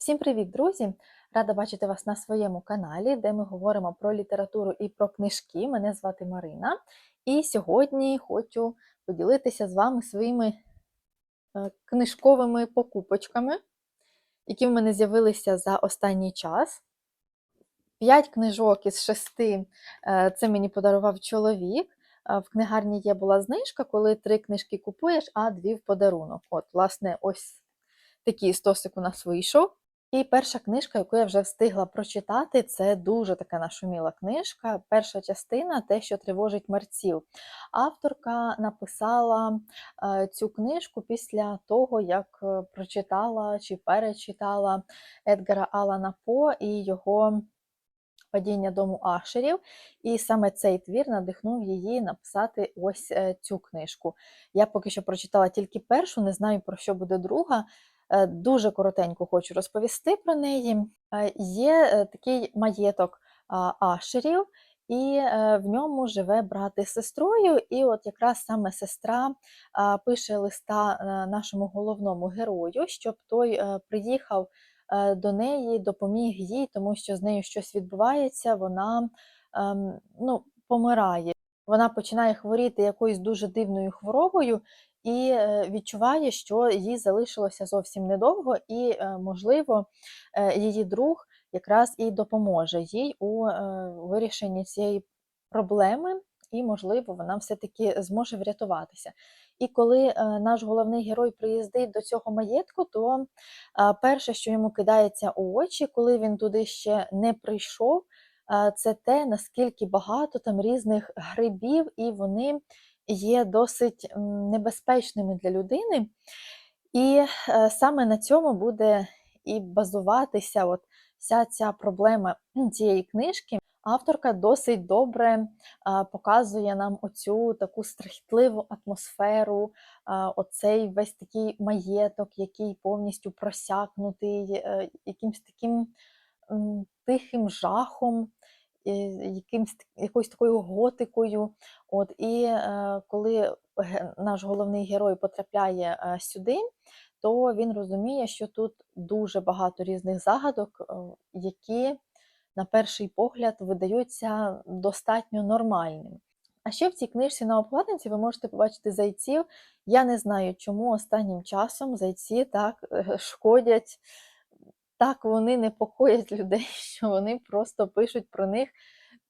Всім привіт, друзі! Рада бачити вас на своєму каналі, де ми говоримо про літературу і про книжки. Мене звати Марина. І сьогодні хочу поділитися з вами своїми е, книжковими покупочками, які в мене з'явилися за останній час. П'ять книжок із шести е, це мені подарував чоловік. Е, В книгарні є була знижка, коли три книжки купуєш, а дві в подарунок. От, власне, ось такий стосик у нас вийшов. І перша книжка, яку я вже встигла прочитати, це дуже така нашуміла книжка. Перша частина те, що тривожить мерців. Авторка написала е, цю книжку після того, як е, прочитала чи перечитала Едгара Алана По і його падіння дому Ашерів. І саме цей твір надихнув її написати ось е, цю книжку. Я поки що прочитала тільки першу, не знаю про що буде друга. Е, Дуже коротенько хочу розповісти про неї. Е, Є е, такий маєток Ашерів, і в ньому живе брат із сестрою. І от якраз саме сестра пише листа нашому головному герою, щоб той приїхав до неї, допоміг їй, тому що з нею щось відбувається, вона ем, ну, помирає. Вона починає хворіти якоюсь дуже дивною хворобою і е, відчуває, що їй залишилося зовсім недовго, і, е, можливо, е, її друг якраз і допоможе їй у вирішенні цієї проблеми, і, можливо, вона все-таки зможе врятуватися. І коли наш головний герой приїздить до цього маєтку, то перше, що йому кидається у очі, коли він туди ще не прийшов, це те, наскільки багато там різних грибів, і вони є досить небезпечними для людини. І е, саме на цьому буде і базуватися от вся ця проблема цієї книжки. Авторка досить добре показує нам оцю таку страхітливу атмосферу, оцей весь такий маєток, який повністю просякнутий е, якимсь таким тихим жахом, якимсь, якоюсь такою готикою. От, і е, коли наш головний герой потрапляє е, сюди, то він розуміє, що тут дуже багато різних загадок, е, які на перший погляд видаються достатньо нормальними. А ще в цій книжці на обкладинці ви можете побачити зайців. Я не знаю, чому останнім часом зайці так е, шкодять, так вони непокоять людей, що вони просто пишуть про них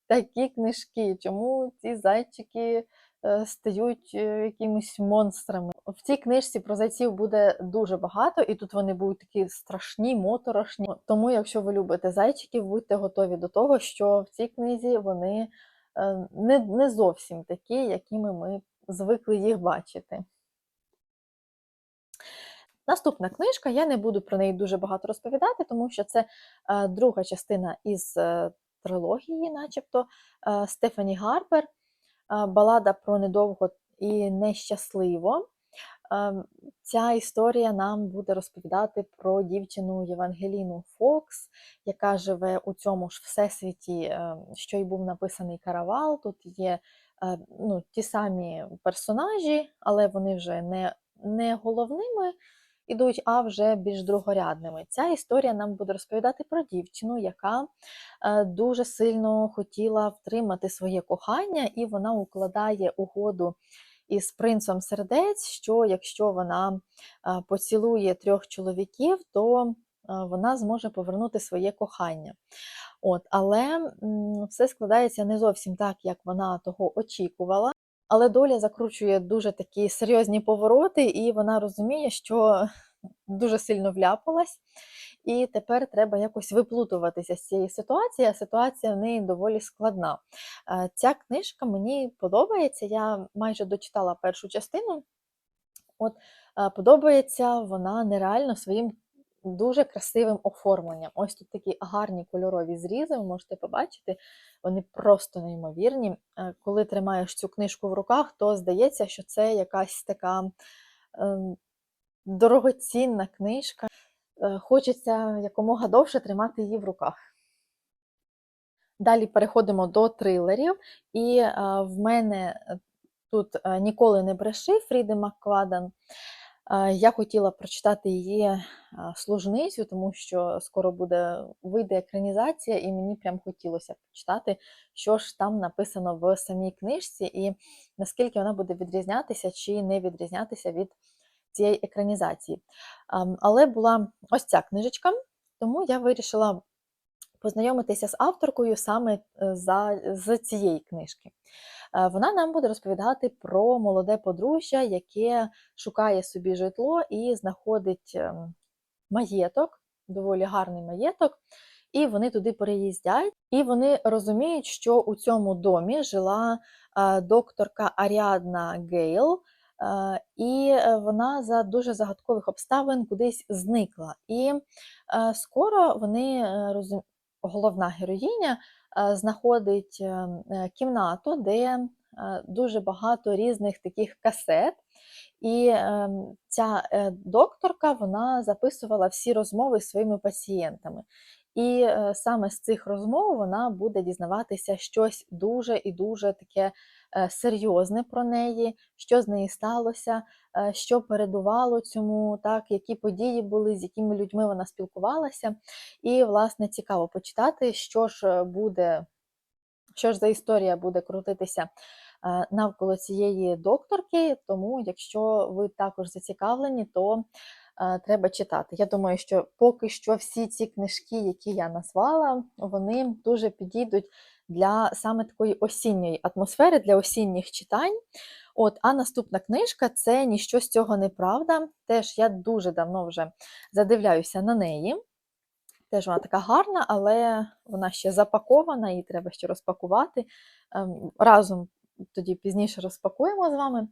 такі книжки. Чому ці зайчики е, стають е, якимись монстрами? В цій книжці про зайців буде дуже багато, і тут вони будуть такі страшні, моторошні. Тому, якщо ви любите зайчиків, будьте готові до того, що в цій книзі вони е, не, не зовсім такі, якими ми звикли їх бачити. Наступна книжка, я не буду про неї дуже багато розповідати, тому що це е, друга частина із е, трилогії, начебто е, Стефані Гарпер, балада про недовго і нещасливо. Ця історія нам буде розповідати про дівчину Євангеліну Фокс, яка живе у цьому ж всесвіті, що й був написаний каравал. Тут є ну, ті самі персонажі, але вони вже не, не головними ідуть, а вже більш другорядними. Ця історія нам буде розповідати про дівчину, яка е, дуже сильно хотіла втримати своє кохання, і вона укладає угоду із принцем сердець, що якщо вона е, поцілує трьох чоловіків, то е, вона зможе повернути своє кохання. От, але все складається не зовсім так, як вона того очікувала. Але доля закручує дуже такі серйозні повороти, і вона розуміє, що дуже сильно вляпалась, і тепер треба якось виплутуватися з цієї ситуації, а ситуація в неї доволі складна. Е, Ця книжка мені подобається, я майже дочитала першу частину. От е, подобається вона нереально своїм дуже красивим оформленням. Ось тут такі гарні кольорові зрізи, ви можете побачити, вони просто неймовірні. Е, Коли тримаєш цю книжку в руках, то здається, що це якась така ем, дорогоцінна книжка. Е, Хочеться якомога довше тримати її в руках. Далі переходимо до трилерів, і е, в мене тут ніколи не бреши Фріди Маккладен. Я хотіла прочитати її служницю, тому що скоро буде вийде екранізація, і мені прям хотілося почитати, що ж там написано в самій книжці, і наскільки вона буде відрізнятися чи не відрізнятися від цієї екранізації. Але була ось ця книжечка, тому я вирішила познайомитися з авторкою саме е, за, з цієї книжки. Е, Вона нам буде розповідати про молоде подружжя, яке шукає собі житло і знаходить ем, маєток, доволі гарний маєток. І вони туди переїздять, і вони розуміють, що у цьому домі жила е, докторка Аріадна Гейл, е, і вона за дуже загадкових обставин кудись зникла. І скоро вони. Головна героїня е, знаходить е, е, кімнату, де е, дуже багато різних таких касет. І е, ця докторка вона записувала всі розмови з своїми пацієнтами. І саме з цих розмов вона буде дізнаватися щось дуже і дуже таке серйозне про неї, що з нею сталося, е, що передувало цьому, так, які події були, з якими людьми вона спілкувалася. І, власне, цікаво почитати, що ж е, буде, що ж за історія буде крутитися е, навколо цієї докторки. Тому, якщо ви також зацікавлені, то е, треба читати. Я думаю, що поки що всі ці книжки, які я назвала, вони дуже підійдуть для саме такої осінньої атмосфери, для осінніх читань. От, а наступна книжка це ніщо з цього не правда. Теж я дуже давно вже задивляюся на неї. Теж вона така гарна, але вона ще запакована, її треба ще розпакувати. Ем, Разом тоді пізніше розпакуємо з вами,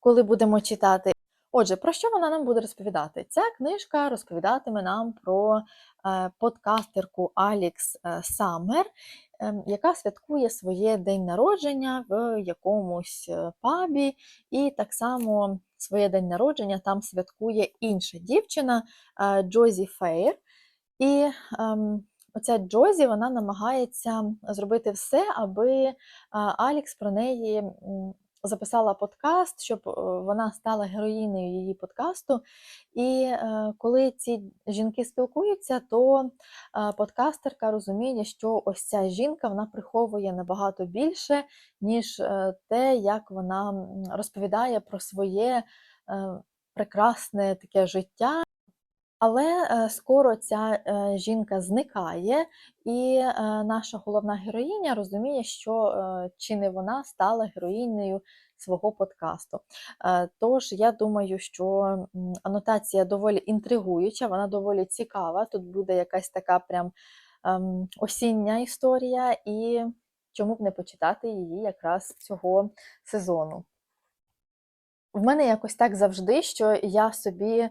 коли будемо читати. Отже, про що вона нам буде розповідати? Ця книжка розповідатиме нам про е, подкастерку Алікс е, Саммер, ем, яка святкує своє день народження в якомусь е, пабі, і так само своє день народження там святкує інша дівчина Джозі Фейр. І ем, оця Джозі вона намагається зробити все, аби Алікс про неї записала подкаст, щоб е, вона стала героїнею її подкасту. І е, коли ці жінки спілкуються, то е, подкастерка розуміє, що ось ця жінка вона приховує набагато більше, ніж те, як вона розповідає про своє прекрасне таке життя. Але е, скоро ця е, жінка зникає, і е, наша головна героїня розуміє, що чи не вона стала героїнею свого подкасту. Тож я думаю, що анотація доволі інтригуюча, вона доволі цікава. Тут буде якась така прям ем, осіння історія, і чому б не почитати її якраз цього сезону. В мене якось так завжди, що я собі е,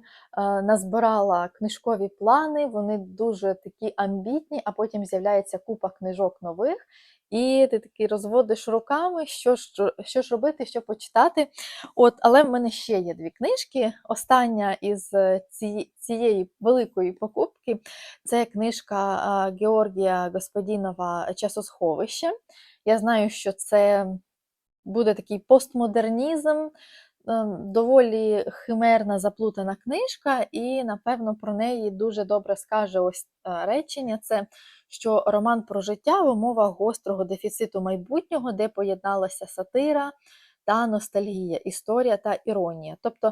назбирала книжкові плани, вони дуже такі амбітні, а потім з'являється купа книжок нових, і ти такий розводиш руками, що ж, що ж робити, що почитати. От, але в мене ще є дві книжки. Остання із е, ці, цієї великої покупки це книжка е, Георгія Господінова Часосховище. Я знаю, що це буде такий постмодернізм доволі химерна заплутана книжка, і, напевно, про неї дуже добре скаже ось е, речення: це що роман про життя в умовах гострого дефіциту майбутнього, де поєдналася сатира та ностальгія, історія та іронія. Тобто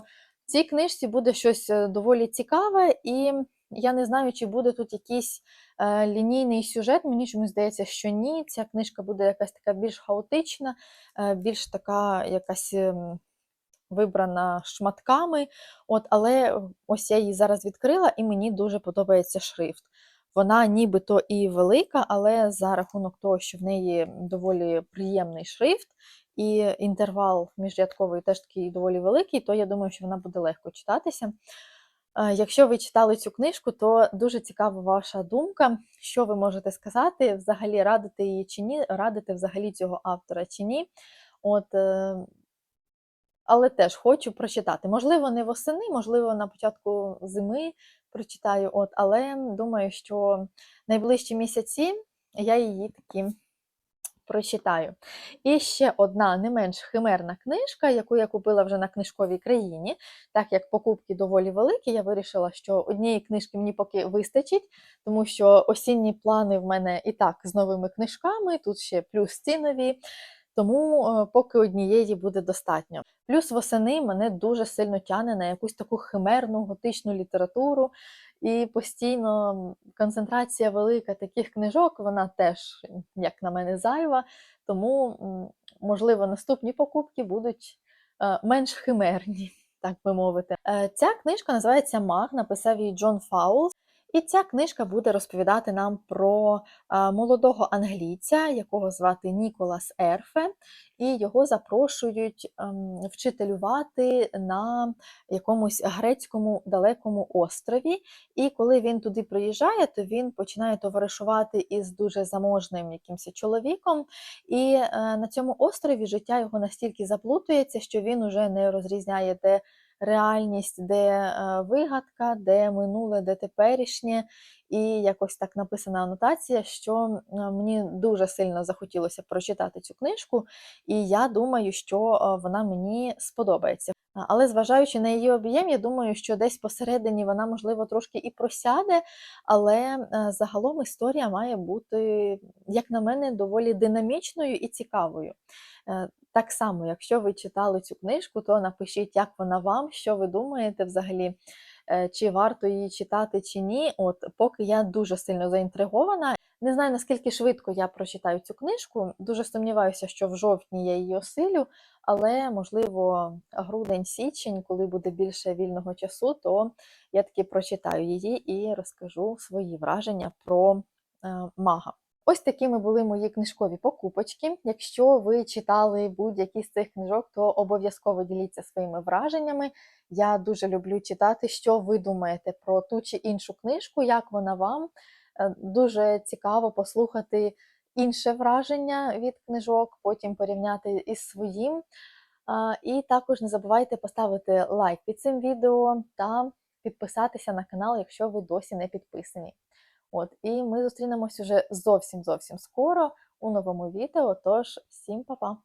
в цій книжці буде щось е, доволі цікаве, і я не знаю, чи буде тут якийсь е, лінійний сюжет. Мені чомусь здається, що ні. Ця книжка буде якась така більш хаотична, більш така якась. Вибрана шматками. От, але ось я її зараз відкрила, і мені дуже подобається шрифт. Вона нібито і велика, але за рахунок того, що в неї доволі приємний шрифт, і інтервал міжрядковий теж такий доволі великий, то я думаю, що вона буде легко читатися. Е, Якщо ви читали цю книжку, то дуже цікава ваша думка, що ви можете сказати, взагалі радити її чи ні, радити взагалі цього автора чи ні. От, е, але теж хочу прочитати. Можливо, не восени, можливо, на початку зими прочитаю, от, але думаю, що найближчі місяці я її таки прочитаю. І ще одна не менш химерна книжка, яку я купила вже на книжковій країні. Так як покупки доволі великі, я вирішила, що однієї книжки мені поки вистачить, тому що осінні плани в мене і так з новими книжками, тут ще плюс ці нові. Тому е, поки однієї буде достатньо. Плюс восени мене дуже сильно тягне на якусь таку химерну готичну літературу, і постійно концентрація велика таких книжок, вона теж, як на мене, зайва. Тому, можливо, наступні покупки будуть е, менш химерні, так би мовити. Е, Ця книжка називається Маг, написав її Джон Фаулс. І ця книжка буде розповідати нам про молодого англійця, якого звати Ніколас Ерфе, і його запрошують ем, вчителювати на якомусь грецькому далекому острові. І коли він туди приїжджає, то він починає товаришувати із дуже заможним якимось чоловіком. І е, на цьому острові життя його настільки заплутується, що він уже не розрізняє, де реальність, де е, вигадка, де минуле, де теперішнє. І якось так написана анотація, що мені дуже сильно захотілося прочитати цю книжку, і я думаю, що е, вона мені сподобається. Але зважаючи на її об'єм, я думаю, що десь посередині вона, можливо, трошки і просяде, але е, загалом історія має бути, як на мене, доволі динамічною і цікавою. Так само, якщо ви читали цю книжку, то напишіть, як вона вам, що ви думаєте взагалі, е, чи варто її читати, чи ні. От поки я дуже сильно заінтригована. Не знаю, наскільки швидко я прочитаю цю книжку. Дуже сумніваюся, що в жовтні я її осилю, але можливо, грудень-січень, коли буде більше вільного часу, то я таки прочитаю її і розкажу свої враження про е, мага. Ось такими були мої книжкові покупочки. Якщо ви читали будь-які з цих книжок, то обов'язково діліться своїми враженнями. Я дуже люблю читати, що ви думаєте про ту чи іншу книжку, як вона вам. Е, Дуже цікаво послухати інше враження від книжок, потім порівняти із своїм. І також не забувайте поставити лайк під цим відео та підписатися на канал, якщо ви досі не підписані. От, і ми зустрінемось уже зовсім зовсім скоро у новому відео. Тож всім па-па!